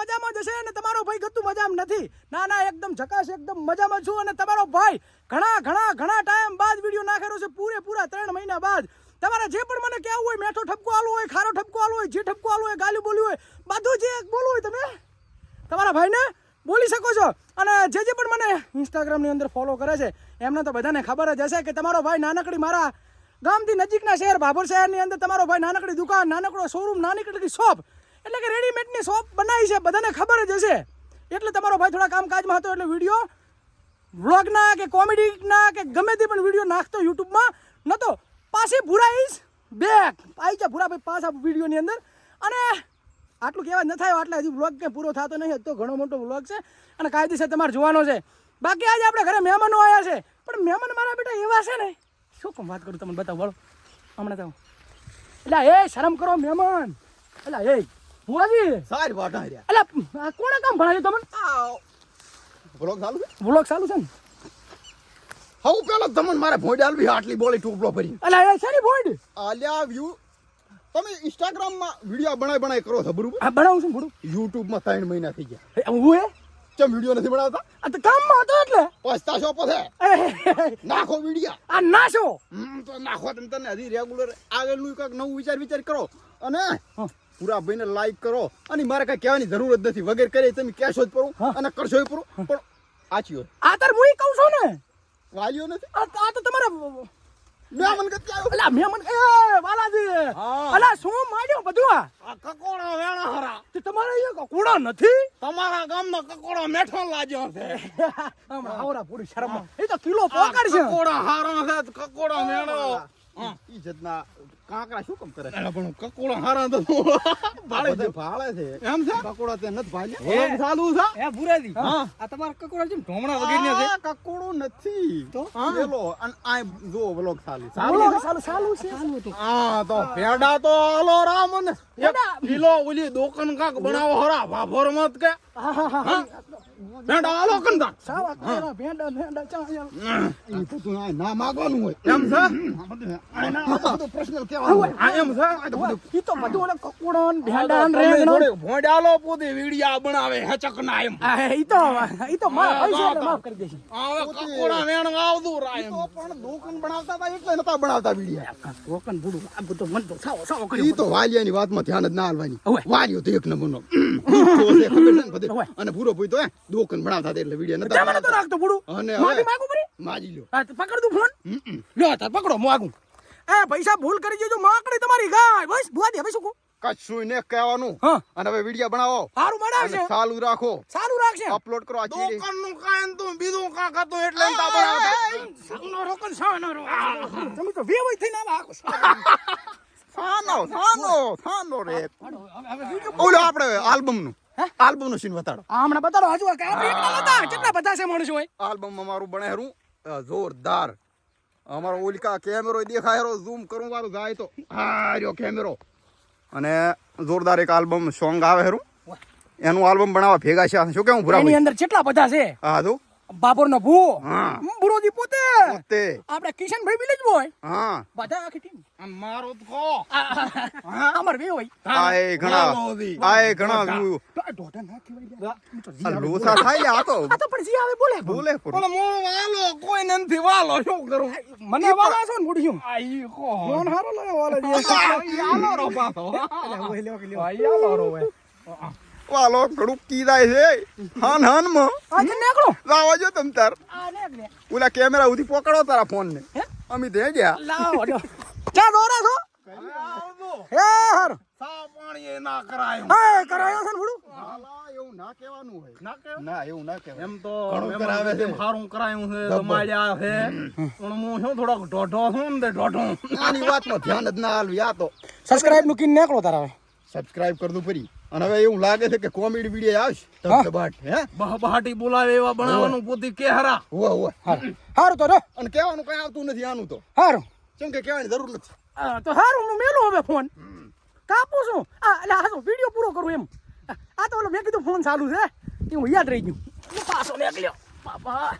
મજામાં જશે અને તમારો ભાઈ ગતું મજામાં નથી. ના ના, એકદમ ઝકાશ એકદમ મજામાં છું અને તમારો ભાઈ ઘણા ઘણા ઘણા ટાઈમ બાદ વીડિયો નાખેલો છે, પૂરેપૂરા ત્રણ મહિના બાદ. તમારે જે પણ મને કહેવું હોય, મેઠો ઠપકો આલો હોય, ખારો ઠપકો આલો હોય, જે ઠપકો આલો હોય, ગાલી બોલ્યું હોય, બધું જે બોલવું હોય તમે, તમારા ભાઈને બોલી શકો છો. અને જે જે પણ મને ઇન્સ્ટાગ્રામની અંદર ફોલો કરે છે, એમને તો બધાને ખબર જ હશે કે તમારો ભાઈ નાનકડી મારા ગામથી નજીકના શહેર, ભાભર શહેરની અંદર તમારો ભાઈ નાનકડી દુકાન, નાનકડો શોરૂમ નાનકડી શોપ એટલે કે રેડીમેડની શોપ બનાવી છે, બધાને ખબર જ હશે. એટલે તમારો ભાઈ થોડા કામકાજમાં હતો, એટલે વીડિયો વ્લોગના કે કોમેડીના કે ગમે તે પણ વીડિયો નાખતો યુટ્યુબમાં. નતો, પાછી ભૂરા ઇઝ બેક આવી જા ભૂરા ભાઈ, પાછા વિડીયોની અંદર. અને આટલું કહેવા ન થાય, આટલા હજી વ્લોગ કે પૂરો થતો નહીં તો ઘણો મોટો વ્લોગ છે. અને કાયદેસર તમારે જોવાનો છે. બાકી આજે આપણે ઘરે મહેમાનો આવ્યા છે. પણ મહેમાન મારા બેટા એવા છે ને, શું કોમ વાત કરું, તમને બતાવો વળો હમણાં તો એટલે એ શરમ કરો, મહેમાન. એટલે એ. ભુવાજી? સારી વાટા રહ્યા એટલે કોણે કામ ભણાવ્યું તમને? બ્લોગ ચાલુ છે? વ્લોગ ચાલુ છે ને? હું પેલો તમને મારે ભોંડ આલવી આટલી બોલી ટોપલો ભરી. એટલે એ સારી ભોંડ આલ્યા વ્યૂ. તમે ઇન્સ્ટાગ્રામમાં વિડિયો બનાય બનાય કરો છો બરોબર આ બનાવું છું બરોબર યુટ્યુબમાં ત્રણ મહિના થઈ ગયા. હું એ? ચમ વિડિયો નથી બનાવતા? આ તો કામમાં હતો એટલે. પસ્તા છો. એ, નાખો વિડિયો. આ નાશો. હમ તો નાખો તમે તને હજી રેગ્યુલર આગળનું કંઈક નવું વિચાર વિચાર કરો. અને. પૂરા ભાઈને લાઈક કરો. અને મારે કઈ કહેવાની જરૂર જ નથી. વગેરે કરી તમે કહેશો જ પડું અને કરશો પડું પણ આચી આ તાર હું કહું છું ને? વાલીઓ નથી? આ તો તમારે આવ્યો? અલા એ વાલાજી! અલા શું માંડ્યો બધું આ? કકોડા વેણા હરા. તે તમારે અહીંયા નથી? તમારા ગામનો કકોડો મેઠો લાગ્યો છે. હમણાં આવરા પૂરી શરમ એ તો કિલો પોકાર છે. કકોડા હારા છે કકોડા મેણો. ઈ જતના કાંકરા શું કામ કરે પણ કકોડા હારા તો ભાળે છે. ભાળે છે. એમ છે? કકોડા તે નથી ભાળ્યા. હે? ચાલુ છે. હે ભુરાજી આ તમારા કકોડા જેમ ઢોમણા વગેરે છે? આ નથી. તો? પેલો અને આ જો વ્લોગ ચાલી બોલો સાલું સાલું છે? હા તો ભેડા તો હાલો રામ ને? કિલો ઓલી દોકન કાક બનાવો હરા ભાભોર મત કે. હા હા. હા? હા? પેડા કંદા. સાવા કરા ભેંડા ભેંડા ચા યાર. એ બધું આ ના માગવાનું હોય. એમ છે? આ ના બધું પ્રશ્નલ કહેવાનું હોય. આ એમ છે? આ તો બધું ઈ તો બધું ઓલા કકોડા ભેંડા ને તમે ભોંડાલો પોતે વીડિયા બનાવે હેચક ના એમ ઈ તો ઈ તો માફ હોય છે માફ કરી દેશે હવે કકોડા વેણ આવતું રાય તો પણ દોકન બનાવતા હતા એટલે નતા બનાવતા વીડિયા. કોકન બુડું આ બધું મન તો સાવો સાવો ઈ તો વાલિયાની વાતમાં ધ્યાન જ ના હાલવાની. હવે. વાલિયો તો એક નંબરનો. તો છે ખબર છે ને બધે. હવે. અને પૂરો પૂરી હે દોકન બનાવતા એટલે વીડિયા નતા મને તો રાખતો બુડું અને માફી માંગુ પડી માજી લ્યો હા પકડ દઉં ફોન હમ, હમ. લ્યો તાર પકડો માગું એ પૈસા ભૂલ કરી દેજો માકડી તમારી ગાય બસ બુઆ દે હવે શું કશું ને કહેવાનું અને હવે વીડિયો બનાવો સારું બનાવશે ચાલુ રાખો સારું રાખશે અપલોડ કરો આ ચીડી દોકાનનું કાયન તો બીજું કા ખાતો એટલે તા બનાવતા. સંગનો રોકન સાનો રો તમે તો વેવાઈ થઈને આવા આખો સાનો સાનો સાનો રે. ઓલો આપણે આલ્બમનું આલ્બમનું સીન બતાડો હમણાં બતાડો હજુ આપણે એકલા નતા કેટલા બધા છે માણસો હોય આલ્બમમાં મારું બને હેરું જોરદાર. અમારો ઓલિકા કેમેરો દેખાય હેરો ઝૂમ કરું વાળું જાય તો. હા રહ્યો કેમેરો. અને જોરદાર એક આલ્બમ સોંગ આવે હેરું. એનું આલ્બમ બનાવવા ભેગા છે શું કેવું ભૂરા એની અંદર કેટલા બધા છે? હા તો બાબર નો ભૂ. હા. બુરોજી પોતે. પોતે. આપણે કિશનભાઈ વિલેજ બોય હા. બધા આખી ટીમ મારો તો. અમાર બે હોય. આય ઘણા આય ઘણા. તો ના કહેવાય ઈ તો જી આ લોસા થાય લે આ તો. આ તો પણ જી આવે બોલે. બોલે પણ. મો વાલો કોઈ નથી વાલો. શું કરું? મને વાલા છો ને મોઢિયું આ ઈ કહો. ફોન હારો લાગે વાલા જી. આલો રો. ઓય કે લેવા. આ આલો રો. વાલો ઘડું કીધાય છે. હન હનમાં. આ નીકળો. લાવો જો તમ તાર. ઓલા કેમેરા ઉધી પકડો તારા ફોન ને હે? ગયા? લાવો ચા દોરા છો? હે હર. સા પાણી એ ના કરાય. હા કરાયો છે એવું ના કહેવાનું હોય. ના કહેવાય? ના એવું ના કહેવાય. એમ તો ઘણું કરાવે છે. સારું કરાયું છે જબર. છે. પણ હું શું થોડોક ઢોઢો છું ને ઢોઢો. આની વાતમાં ધ્યાન જ ના આ તો. સબસ્ક્રાઇબનું કીન નીકળો તારા સબસ્ક્રાઇબ કરતું ફરી. અને હવે એવું લાગે છે કે કોમેડી વીડિયો આવશે. હા. બાટ હે? બહાટી બોલાવે એવા બનાવવાનું પોતી કે હરા? હો હોવે હારું. હારું તો રો અને કહેવાનું કઈ આવતું નથી આનું તો. હારું. કેમ કે કહેવાની જરૂર નથી. તો હારું હું મેલું હવે ફોન. કાપું છું. આ એટલે તો વીડિયો પૂરો કરું એમ. આ તો ઓલો મેં કીધું ફોન ચાલુ છે. એ હું યાદ રહી ગયું. પાછો મેં નીકળ્યો. બાપા.